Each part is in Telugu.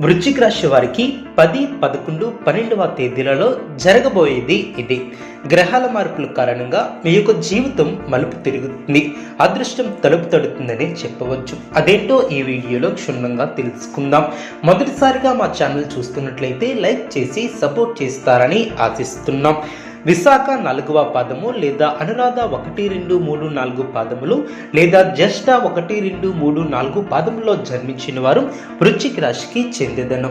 వృశ్చిక రాశి వారికి పది పదకొండు పన్నెండవ తేదీలలో జరగబోయేది ఇది. గ్రహాల మార్పుల కారణంగా మీ యొక్క జీవితం మలుపు తిరుగుతుంది. అదృష్టం తలుపు తడుతుందని చెప్పవచ్చు. అదేంటో ఈ వీడియోలో క్షుణ్ణంగా తెలుసుకుందాం. మొదటిసారిగా మా ఛానల్ చూస్తున్నట్లయితే లైక్ చేసి సపోర్ట్ చేస్తారని ఆశిస్తున్నాం. విశాఖ నాలుగవ పాదము లేదా అనురాధ ఒకటి రెండు మూడు నాలుగు పాదములు లేదా జ్యేష్ఠ ఒకటి రెండు మూడు నాలుగు పాదములో జన్మించిన వారు వృశ్చిక రాశికి చెందిదను.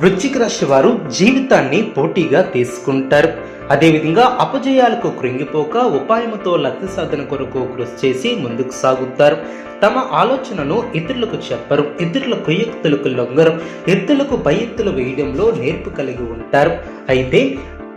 వృశ్చిక రాశి వారు జీవితాన్ని పోటీగా తీసుకుంటారు. అదేవిధంగా అపజయాలకు కృంగిపోక ఉపాయముతో లక్ష్య సాధన కొరకు కృషి చేసి ముందుకు సాగుతారు. తమ ఆలోచనను ఇతరులకు చెప్పరు ఇతరుల కుయ్యక్తులకు లొంగరు ఎత్తులకు పై ఎత్తులు వేయడంలో నేర్పు కలిగి ఉంటారు. అయితే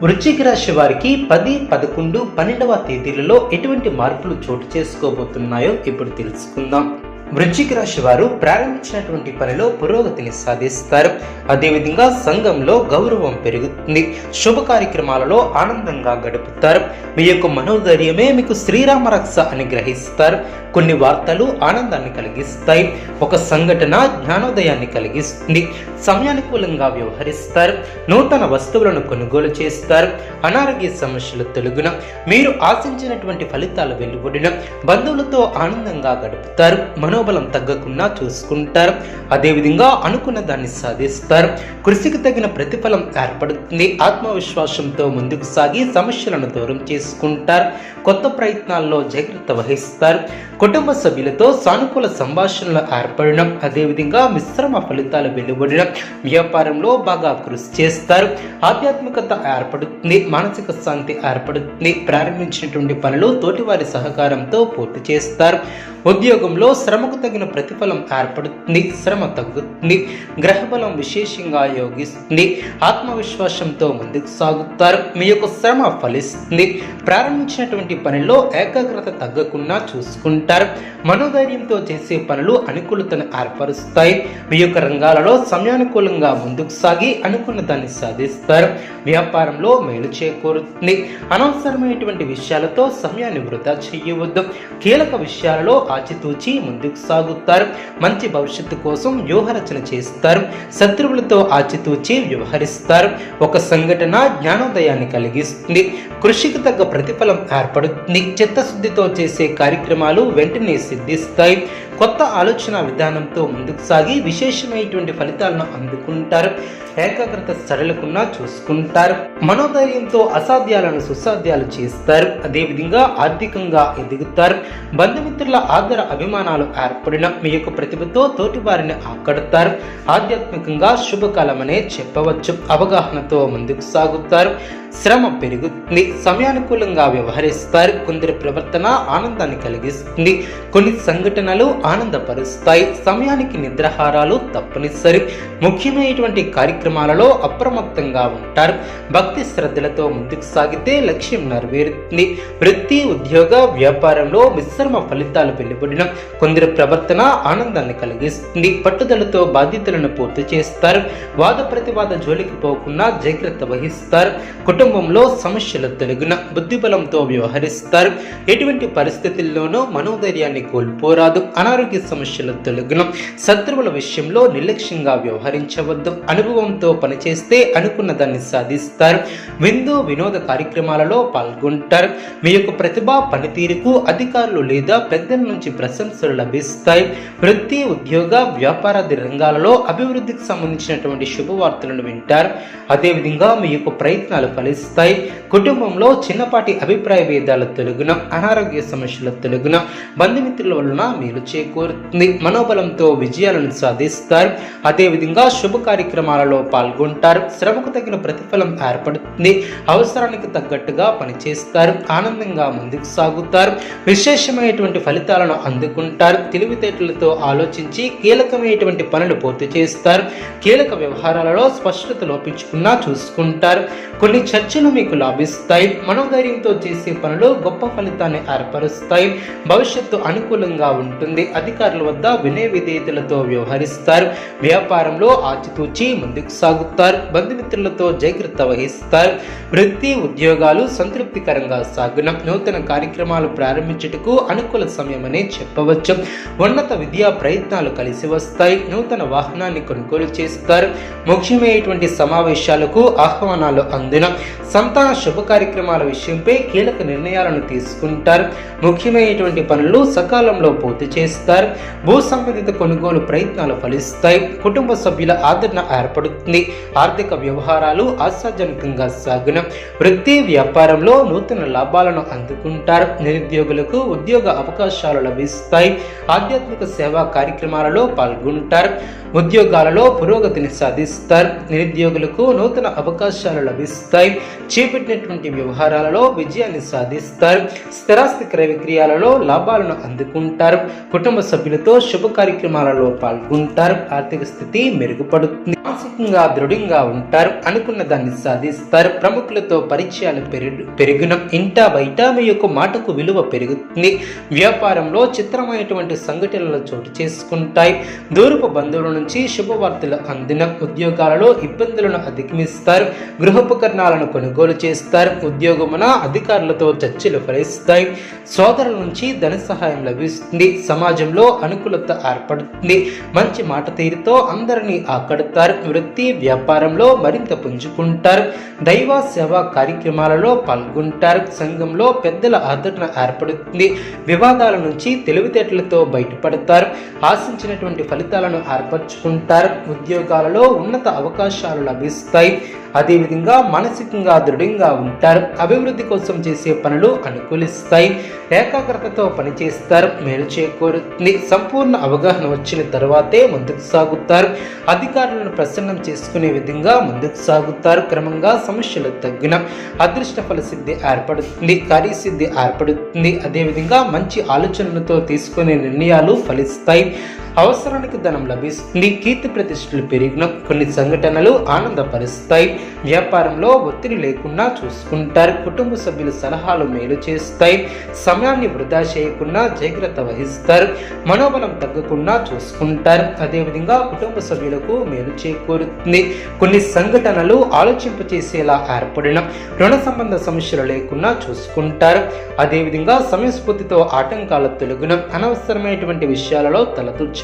వృశ్చిక రాశి వారికి పది పదకొండు పన్నెండవ తేదీలలో ఎటువంటి మార్పులు చోటు చేసుకోబోతున్నాయో ఇప్పుడు తెలుసుకుందాం. వృశ్చిక రాశి వారు ప్రారంభించినటువంటి పనిలో పురోగతిని సాధిస్తారు. అదేవిధంగా సంఘంలో గౌరవం పెరుగుతుంది. శుభ కార్యక్రమాలలో ఆనందంగా గడుపుతారు. మీ యొక్క మనోధైర్యమే మీకు శ్రీరామ రక్ష అని గ్రహిస్తారు. కొన్ని వార్తలు ఆనందాన్ని కలిగిస్తాయి. ఒక సంఘటన జ్ఞానోదయాన్ని కలిగిస్తుంది. సమయానుకూలంగా వ్యవహరిస్తారు. నూతన వస్తువులను కొనుగోలు చేస్తారు. అనారోగ్య సమస్యలు తొలగున మీరు ఆశించినటువంటి ఫలితాలు వెలువడిన బంధువులతో ఆనందంగా గడుపుతారు. మనోబలం తగ్గకుండా చూసుకుంటారు. అదేవిధంగా అనుకున్న దాన్ని సాధిస్తారు. కృషికి తగిన ప్రతిఫలం ఏర్పడుతుంది. ఆత్మవిశ్వాసంతో ముందుకు సాగి సమస్యలను దూరం చేసుకుంటారు. కొత్త ప్రయత్నాల్లో జాగ్రత్త వహిస్తారు. కుటుంబ సభ్యులతో సానుకూల సంభాషణలు ఏర్పడడం అదేవిధంగా మిశ్రమ ఫలితాలు వెలువడడం వ్యాపారంలో బాగా కృషి చేస్తారు. ఆధ్యాత్మికత ఏర్పడుతుంది మానసిక శాంతి ఏర్పడుతుంది. ప్రారంభించినటువంటి పనులు తోటివారి సహకారంతో పూర్తి చేస్తారు. ఉద్యోగంలో శ్రమకు తగిన ప్రతిఫలం ఏర్పడుతుంది శ్రమ తగ్గుతుంది గ్రహబలం విశేషంగా యోగిస్తుంది ఆత్మవిశ్వాసంతో ముందుకు సాగుతారు మీ యొక్క శ్రమ ఫలిస్తుంది. ప్రారంభించినటువంటి పనిలో ఏకాగ్రత తగ్గకుండా చూసుకుంటారు. మనోధైర్యంతో చేసే పనులు అనుకూలతను ఏర్పరుస్తాయి. మీ యొక్క రంగాలలో సమయానుకూలంగా ముందుకు సాగి అనుకున్న దాన్ని సాధిస్తారు. వ్యాపారంలో మేలు చేకూరుతుంది. అనవసరమైనటువంటి విషయాలతో సమయాన్ని వృధా చేయవద్దు. కీలక విషయాలలో ఆచితూచి ముందుకు సాగుతారు. మంచి భవిష్యత్తు కోసం వ్యూహరచన చేస్తారు. శత్రువులతో ఆచితూచి వ్యవహరిస్తారు. ఒక సంఘటన జ్ఞానోదయాన్ని కలిగిస్తుంది. కృషికి తగ్గ ప్రతిఫలం ఏర్పడుతుంది. చిత్తశుద్ధితో చేసే కార్యక్రమాలు వెంటనే సిద్ధిస్తాయి. కొత్త ఆలోచన విధానంతో ముందుకు సాగి విశేషమైనటువంటి ఫలితాలను అందుకుంటారు. ఏకాగ్రత సరళకున్నా చూసుకుంటారు. మనోధైర్యంతో అసాధ్యాలను సుసాధ్యాలు చేస్తారు. అదేవిధంగా ఆర్థికంగా ఎదుగుతారు. బంధుమిత్రుల ఆదర అభిమానాలు ఏర్పడిన మీ యొక్క ప్రతిభతో తోటి వారిని ఆకడతారు. ఆధ్యాత్మికంగా శుభకాలమనే చెప్పవచ్చు. అవగాహనతో ముందుకు సాగుతారు. శ్రమ పెరుగుతుంది. సమయానుకూలంగా వ్యవహరిస్తారు. కొందరి ప్రవర్తన ఆనందాన్ని కలిగిస్తుంది. కొన్ని సంఘటనలు ఆనందపరుస్తాయి. సమయానికి నిద్రహారాలు తప్పనిసరి. ముఖ్యమైనటువంటి కార్యక్రమాలలో అప్రమత్తంగా ఉంటారు. భక్తి శ్రద్ధలతో ముందుకు సాగితే లక్ష్యం నెరవేరుతుంది. వృత్తి ఉద్యోగ వ్యాపారంలో మిశ్రమ ఫలితాలు వెలువడిన కొందరి ప్రవర్తన ఆనందాన్ని కలిగిస్తుంది. పట్టుదలతో బాధ్యతలను పూర్తి చేస్తారు. వాద ప్రతివాద జోలికి పోకుండా జాగ్రత్త వహిస్తారు. కుటుంబంలో సమస్యల తొలగిన బుద్ధిబలంతో వ్యవహరిస్తారు. ఎటువంటి పరిస్థితుల్లోనూ మనోధైర్యాన్ని కోల్పోరాదు. అనారోగ్య సమస్యల తొలగిన శత్రువుల విషయంలో నిర్లక్ష్యంగా వ్యవహరించవద్దు. అనుభవంతో పనిచేస్తే అనుకున్న దాన్ని సాధిస్తారు. విందు వినోద కార్యక్రమాలలో పాల్గొంటారు. మీ యొక్క ప్రతిభ పనితీరుకు అధికారులు లేదా పెద్దల నుంచి ప్రశంసలు లభిస్తాయి. వృత్తి ఉద్యోగ వ్యాపారాది రంగాలలో అభివృద్ధికి సంబంధించినటువంటి శుభవార్తలను వింటారు. అదేవిధంగా మీ యొక్క ప్రయత్నాలు ఫలి ఫలిస్తాయి. కుటుంబంలో చిన్నపాటి అభిప్రాయ భేదాల తొలగున అనారోగ్య సమస్యల తొలగున బంధుమిత్రుల వలన మేలు చేకూరుతుంది. మనోబలంతో విజయాలను సాధిస్తారు. అదేవిధంగా శుభ కార్యక్రమాలలో పాల్గొంటారు. శ్రమకు తగిన ప్రతిఫలం ఏర్పడుతుంది. అవసరానికి తగ్గట్టుగా పనిచేస్తారు. ఆనందంగా ముందుకు సాగుతారు. విశేషమైనటువంటి ఫలితాలను అందుకుంటారు. తెలివితేటలతో ఆలోచించి కీలకమైనటువంటి పనులు పూర్తి చేస్తారు. కీలక వ్యవహారాలలో స్పష్టత లోపించుకున్నా చూసుకుంటారు. కొన్ని చర్చలు మీకు లాభిస్తాయి. మనోధైర్యంతో చేసే పనులు గొప్ప ఫలితాన్ని ఏర్పరుస్తాయి. భవిష్యత్తు అనుకూలంగా ఉంటుంది. అధికారుల వద్ద వినయ విధేయతలతో వ్యవహరిస్తారు. వ్యాపారంలో ఆచితూచి ముందుకు సాగుతారు. బంధుమిత్రులతో జాగ్రత్త వహిస్తారు. వృత్తి ఉద్యోగాలు సంతృప్తికరంగా సాగున. నూతన కార్యక్రమాలు ప్రారంభించుటకు అనుకూల సమయమని చెప్పవచ్చు. ఉన్నత విద్యా ప్రయత్నాలు కలిసి వస్తాయి. నూతన వాహనాన్ని కొనుగోలు చేస్తారు. ముఖ్యమైనటువంటి సమావేశాలకు ఆహ్వానాలు అందిన. సంతాన శుభ కార్యక్రమాల విషయంపై కీలక నిర్ణయాలను తీసుకుంటారు. ముఖ్యమైనటువంటి పనులు సకాలంలో పూర్తి చేస్తారు. భూ సంబంధిత కొనుగోలు ప్రయత్నాలు ఫలిస్తాయి. కుటుంబ సభ్యుల ఆదరణ ఏర్పడుతుంది. ఆర్థిక వ్యవహారాలు ఆశాజనకంగా సాగున. వృత్తి వ్యాపారంలో నూతన లాభాలను అందుకుంటారు. నిరుద్యోగులకు ఉద్యోగ అవకాశాలు లభిస్తాయి. ఆధ్యాత్మిక సేవా కార్యక్రమాలలో పాల్గొంటారు. ఉద్యోగాలలో పురోగతిని సాధిస్తారు. నిరుద్యోగులకు నూతన అవకాశాలు లభిస్తాయి. చేపట్టినటువంటి వ్యవహారాలలో విజయాన్ని సాధిస్తారు. స్థిరాస్తి క్రయ విక్రయాలలో లాభాలను అందుకుంటారు. కుటుంబ సభ్యులతో శుభ కార్యక్రమాలలో పాల్గొంటారు. ఆర్థిక స్థితి మెరుగుపడుతుంది. మానసికంగా దృఢంగా ఉంటారు అనుకున్న దాన్ని సాధిస్తారు. ప్రముఖులతో పరిచయాలు పెరుగు పెరిగిన ఇంటా బయట మీ యొక్క మాటకు విలువ పెరుగుతుంది. వ్యాపారంలో చిత్రమైనటువంటి సంఘటనలు చోటు చేసుకుంటాయి. దూరపు బంధువుల నుంచి శుభవార్తలు అందిన ఉద్యోగాలలో ఇబ్బందులను అధిగమిస్తారు. గృహోపకరణాలను కొనుగోలు చేస్తారు. ఉద్యోగమున అధికారులతో చర్చలు ఫలిస్తాయి. సోదరుల నుంచి ధన సహాయం లభిస్తుంది. సమాజంలో అనుకూలత ఏర్పడుతుంది. మంచి మాట తీరుతో అందరినీ ఆకడతారు. వృత్తి వ్యాపారంలో మరింత పుంజుకుంటారు. దైవ సేవా కార్యక్రమాలలో పాల్గొంటారు. సంఘంలో పెద్దల ఆదరణ ఏర్పడుతుంది. వివాదాల నుంచి తెలివితేటలతో బయటపడతారు. ఆశించినటువంటి ఫలితాలను ఏర్పరచుకుంటారు. ఉద్యోగాలలో ఉన్నత అవకాశాలు లభిస్తాయి. అదేవిధంగా మానసికంగా దృఢంగా ఉంటారు. అభివృద్ధి కోసం చేసే పనులు అనుకూలిస్తాయి. ఏకాగ్రతతో పనిచేస్తారు. మేలు చేకూరుతుంది. సంపూర్ణ అవగాహన వచ్చిన తర్వాతే ముందుకు సాగుతారు. అధికారులను ప్రసన్నం చేసుకునే విధంగా ముందుకు సాగుతారు. క్రమంగా సమస్యలు తగ్గిన అదృష్ట ఫలసిద్ధి ఏర్పడుతుంది. కార్యసిద్ధి ఏర్పడుతుంది. అదేవిధంగా మంచి ఆలోచనలతో తీసుకునే నిర్ణయాలు ఫలిస్తాయి. అవసరానికి ధనం లభిస్తుంది. కీర్తి ప్రతిష్టలు పెరిగిన కొన్ని సంఘటనలు ఆనందపరుస్తాయి. వ్యాపారంలో ఒత్తిడి లేకుండా చూసుకుంటారు. కుటుంబ సభ్యుల సలహాలు మేలు చేస్తాయి. సమయాన్ని వృధా చేయకుండా జాగ్రత్త వహిస్తారు. మనోబలం తగ్గకుండా చూసుకుంటారు. అదేవిధంగా కుటుంబ సభ్యులకు మేలు చేకూరుతుంది. కొన్ని సంఘటనలు ఆలోచింపచేసేలా ఏర్పడిన రుణ సంబంధ సమస్యలు లేకుండా చూసుకుంటారు. అదేవిధంగా సమయస్ఫూర్తితో ఆటంకాల తొలగిన అనవసరమైనటువంటి విషయాలలో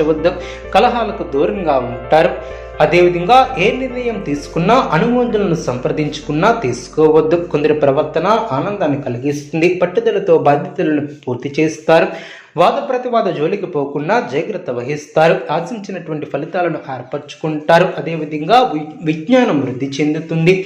తలదూర్చవద్దు కలహాలకు దూరంగా ఉంటారు. అదేవిధంగా ఏ నిర్ణయం తీసుకున్నా అనుమోదనలను సంప్రదించుకున్నా తీసుకోవద్దు. కొందరి ప్రవర్తన ఆనందాన్ని కలిగిస్తుంది. పట్టుదలతో బాధ్యతలను పూర్తి చేస్తారు. వాద ప్రతివాద జోలికి పోకుండా జాగ్రత్త వహిస్తారు. ఆశించినటువంటి ఫలితాలను ఏర్పరచుకుంటారు. అదేవిధంగా విజ్ఞానం వృద్ధి చెందుతుంది.